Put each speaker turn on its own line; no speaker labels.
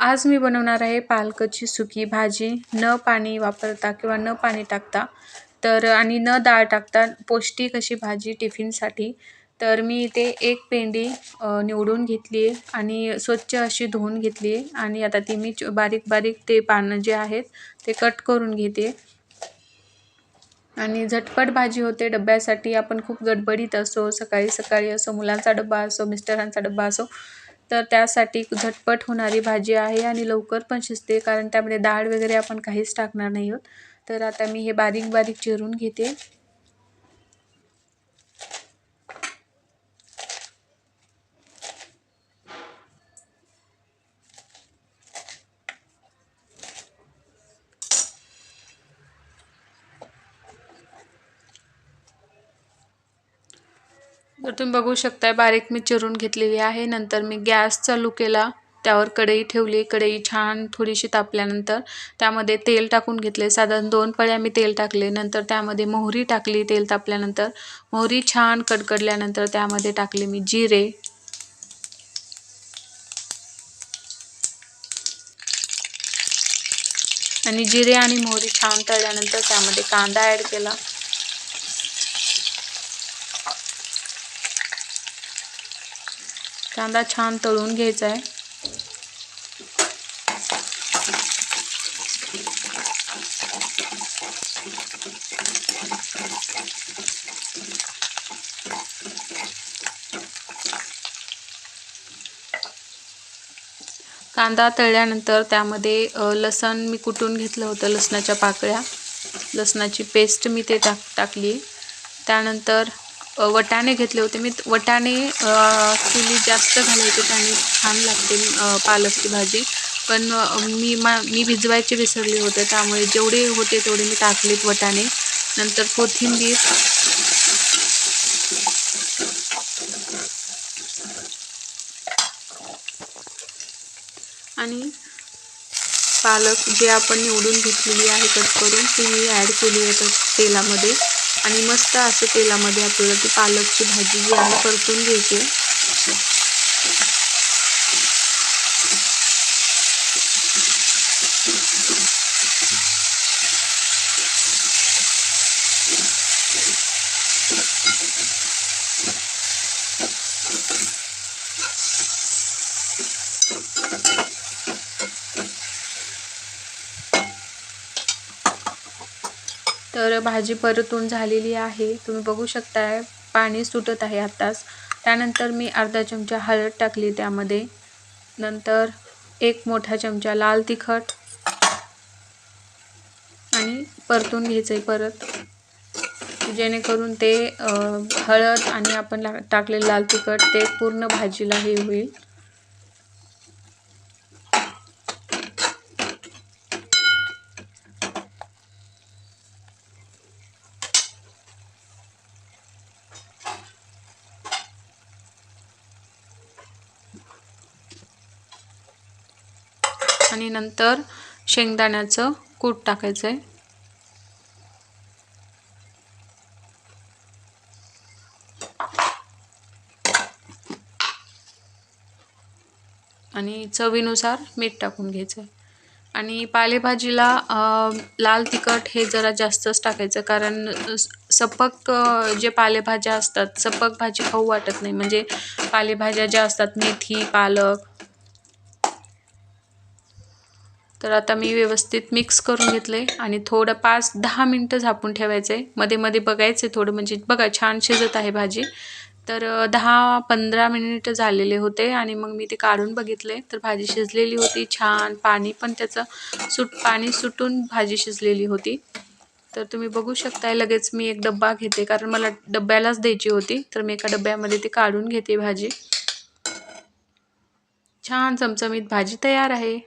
आज मी बनवणार आहे पालकाची सुकी भाजी. न पाणी वापरता किंवा न पाणी टाकता तर आणि न डाळ टाकता पौष्टिक अशी भाजी टिफिनसाठी. तर मी इथे एक पेंडी निवडून घेतली आहे आणि स्वच्छ अशी धुवून घेतली आहे आणि आता ती मी बारीक बारीक ते पानं जे आहेत ते कट करून घेते. आणि झटपट भाजी होते डब्यासाठी आपण खूप गडबडीत असो सकाळी सकाळी असो मुलांचा डब्बा असो मिस्टरांचा डब्बा असो तर त्यासाठी झटपट होणारी भाजी आहे आणि लवकर पण शिजते कारण त्यामध्ये डाळ वगैरे आपण काहीच टाकणार नाही आहोत. तर आता मी हे बारीक बारीक चिरून घेते. तर तुम्ही बघू शकताय बारीक मी चिरून घेतलेली आहे. नंतर मी गॅस चालू केला. त्यावर कढई ठेवली. कढई छान थोडीशी तापल्यानंतर त्यामध्ये तेल टाकून घेतले. साधारण दोन पळ्या मी तेल टाकले. नंतर त्यामध्ये मोहरी टाकली तेल तापल्यानंतर. मोहरी छान कडकडल्यानंतर त्यामध्ये टाकले मी जिरे. आणि जिरे आणि मोहरी छान तळल्यानंतर त्यामध्ये कांदा ॲड केला. कांदा छान तळून घ्यायचा आहे. कांदा तळल्यानंतर त्यामध्ये लसण मी कुटून घेतलं होतं लसणाच्या पाकळ्या. लसणाची पेस्ट मी ते टाक टाकली. त्यानंतर वटाणे घेतले होते. मी वटाणे चुली जास्त घालायचे त्याने छान लागते पालकची भाजी. पण मी मा मी भिजवायचे विसरले होते. त्यामुळे जेवढे होते तेवढे मी टाकलेत वटाणे. नंतर कोथिंबीर. आणि पालक जे आपण निवडून घेतलेली आहे कट करून ती मी ॲड केली आहे त्या तेलामध्ये. आणि मस्त असं तेलामध्ये आपल्याला ती पालकची भाजी जी आहे परतून घ्यायची आहे. तर भाजी परतून झालेली आहे. तुम्ही बघू शकताय पाणी सुटत आहे आत्ताच. त्यानंतर मी अर्धा चमचा हळद टाकली त्यामध्ये. नंतर एक मोठा चमचा लाल तिखट. आणि परतून घ्यायचं आहे परत. जेणेकरून ते हळद आणि आपण ला टाकलेलं लाल तिखट ते पूर्ण भाजीला हे होईल. आणि नंतर शेंगदाण्याचं कूट टाकायचं आहे आणि चवीनुसार मीठ टाकून घ्यायचं आहे आणि पालेभाजीला लाल तिखट हे जरा जास्तच टाकायचं कारण सपक जे पालेभाज्या असतात सपक भाजी खाऊ वाटत नाही. म्हणजे पालेभाज्या ज्या असतात मेथी पालक तर आता मी व्यवस्थित मिक्स करून घेतले आणि थोडं पाच दहा मिनटं झापून ठेवायचं आहे मध्ये मध्ये बघायचं आहे थोडं म्हणजे बघा छान शिजत आहे भाजी. तर दहा पंधरा मिनिट झालेले होते आणि मग मी ते काढून बघितले तर भाजी शिजलेली होती छान पाणी पण त्याचं सुट पाणी सुटून भाजी शिजलेली होती. तर तुम्ही बघू शकताय लगेच मी एक डब्बा घेते कारण मला डब्यालाच द्यायची होती. तर मी एका डब्यामध्ये ती काढून घेते भाजी. छान चमचमीत भाजी तयार आहे.